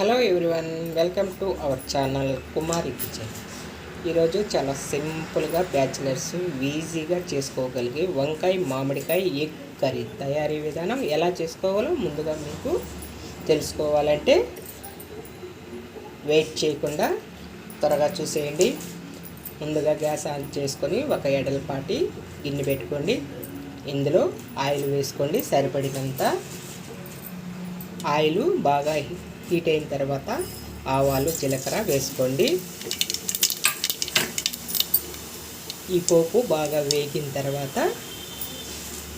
Hello everyone welcome to our channel Kumari kitchen. ఈరోజు చాలా సింపుల్గా బ్యాచిలర్స్ ఈజీగా చేసుకోగలిగే వంకాయ మామిడికాయ ఎగ్ కర్రీ తయారీ విధానం ఎలా చేసుకోవాలో ముందుగా మీకు తెలుసుకోవాలంటే వెయిట్ చేయకుండా త్వరగా చూసేయండి. ముందుగా గ్యాస్ ఆన్ చేసుకొని ఒక ఎడలపాటి గిన్నె పెట్టుకోండి. ఇందులో ఆయిల్ వేసుకోండి. సరిపడినంత ఆయిల్ బాగా హీట్ అయిన తర్వాత ఆవాలు జీలకర్ర వేసుకోండి. ఈ పోపు బాగా వేగిన తర్వాత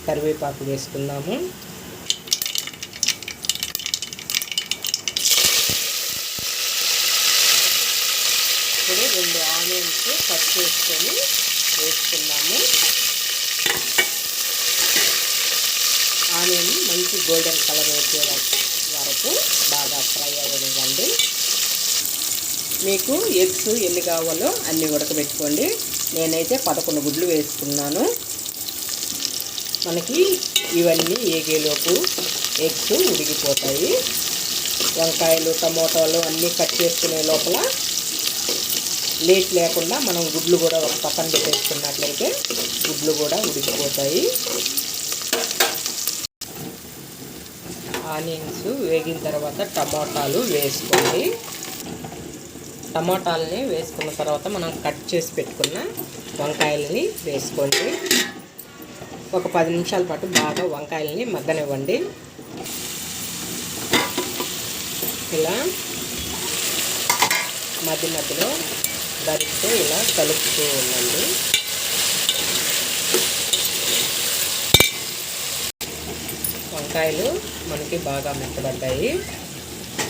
కరివేపాకు వేసుకుందాము. ఇప్పుడు రెండు ఆనియన్స్ కట్ చేసుకొని వేసుకున్నాము ఆనియన్ మంచి గోల్డెన్ కలర్ వచ్చే వరకు బాగా మీకు ఎగ్స్ ఎన్ని కావాలో అన్నీ ఉడకబెట్టుకోండి. నేనైతే పదకొండు గుడ్లు వేసుకున్నాను. మనకి ఇవన్నీ ఏగేలోపు ఎగ్స్ ఉడికిపోతాయి. వంకాయలు టమోటాలు అన్నీ కట్ చేసుకునే లోపల లేట్ లేకుండా మనం గుడ్లు కూడా ఒక పక్కన పెట్టేసుకున్నట్లయితే గుడ్లు కూడా ఉడికిపోతాయి. ఆనియన్స్ వేగిన తర్వాత టమాటాలు వేసుకోండి. టమాటాలని వేసుకున్న తర్వాత మనం కట్ చేసి పెట్టుకున్న వంకాయలని వేసుకోండి. ఒక పది నిమిషాల పాటు బాగా వంకాయలని మగ్గనివ్వండి. ఇలా మధ్య మధ్యలో దరిస్తే ఇలా కలుపుతూ ఉండండి. వంకాయలు మనకి బాగా మెత్తబడ్డాయి.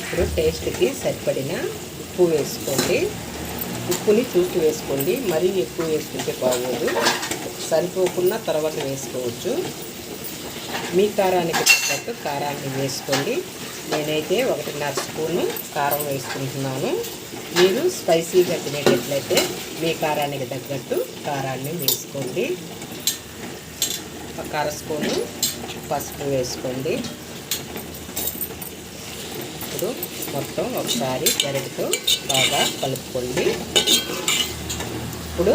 ఇప్పుడు టేస్ట్కి సరిపడిన ఉప్పు వేసుకోండి. ఉప్పుని చూసి వేసుకోండి. మరీ ఎక్కువ వేసుకుంటే బాగోదు. సరిపోకుండా తర్వాత వేసుకోవచ్చు. మీ కారానికి తగ్గట్టు కారాన్ని వేసుకోండి. నేనైతే ఒకటిన్నర స్పూను కారం వేసుకుంటున్నాను. మీరు స్పైసీగా తినేటట్లయితే మీ కారానికి తగ్గట్టు కారాన్ని వేసుకోండి. ఒక అర స్పూను పసుపు వేసుకోండి. ఇప్పుడు మొత్తం ఒకసారి గరిటతో బాగా కలుపుకోండి. ఇప్పుడు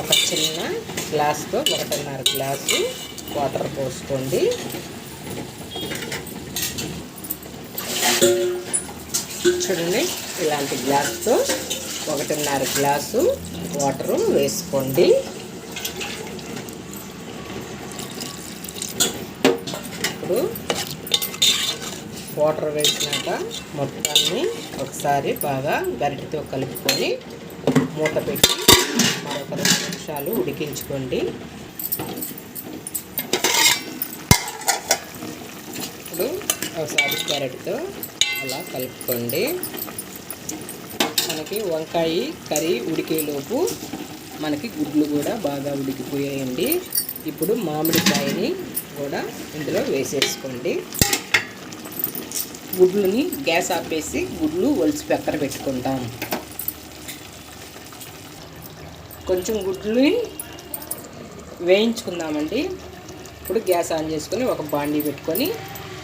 ఒక చిన్న గ్లాస్తో ఒకటిన్నర గ్లాసు వాటర్ పోసుకోండి. చూడండి ఇలాంటి గ్లాస్తో ఒకటిన్నర గ్లాసు వాటరు వేసుకోండి. ఇప్పుడు వాటర్ వేసినాక మొత్తాన్ని ఒకసారి బాగా గరిటతో కలుపుకొని మూత పెట్టి మరొక రెండు నిమిషాలు ఉడికించుకోండి. ఇప్పుడు ఒకసారి క్యారెట్తో అలా కలుపుకోండి. మనకి వంకాయ కర్రీ ఉడికేలోపు మనకి గుడ్లు కూడా బాగా ఉడికిపోయాయండి. ఇప్పుడు మామిడికాయని కూడా ఇందులో వేసేసుకోండి. గుడ్లని గ్యాస్ ఆపేసి గుడ్లు ఒలిచి పక్కన పెట్టుకుంటాం. కొంచెం గుడ్లని వేయించుకుందామండి. ఇప్పుడు గ్యాస్ ఆన్ చేసుకొని ఒక బాండీ పెట్టుకొని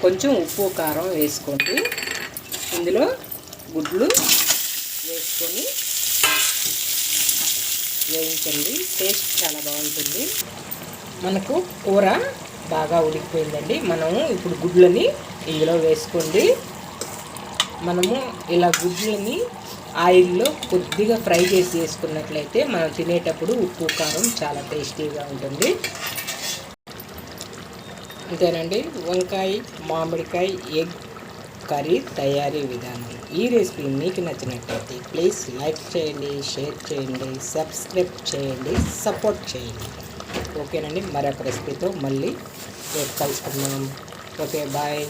కొంచెం ఉప్పు కారం వేసుకోండి. ఇందులో గుడ్లు వేసుకొని వేయించండి. టేస్ట్ చాలా బాగుంటుంది. మనకు కూర బాగా ఉడికిపోయిందండి. మనము ఇప్పుడు గుడ్లని ఇందులో వేసుకోండి. మనము ఇలా గుడ్లని ఆయిల్లో కొద్దిగా ఫ్రై చేసి వేసుకున్నట్లయితే మనం తినేటప్పుడు ఉప్పు కారం చాలా టేస్టీగా ఉంటుంది. అంతేనండి వంకాయ మామిడికాయ ఎగ్ కర్రీ తయారీ విధానం. ఈ రెసిపీ మీకు నచ్చినట్లయితే ప్లీజ్ లైక్ చేయండి షేర్ చేయండి సబ్స్క్రైబ్ చేయండి సపోర్ట్ చేయండి. ఓకేనండి. మరొక రెసిపీతో మళ్ళీ రేపు కలుసుకుందాం. Okay bye.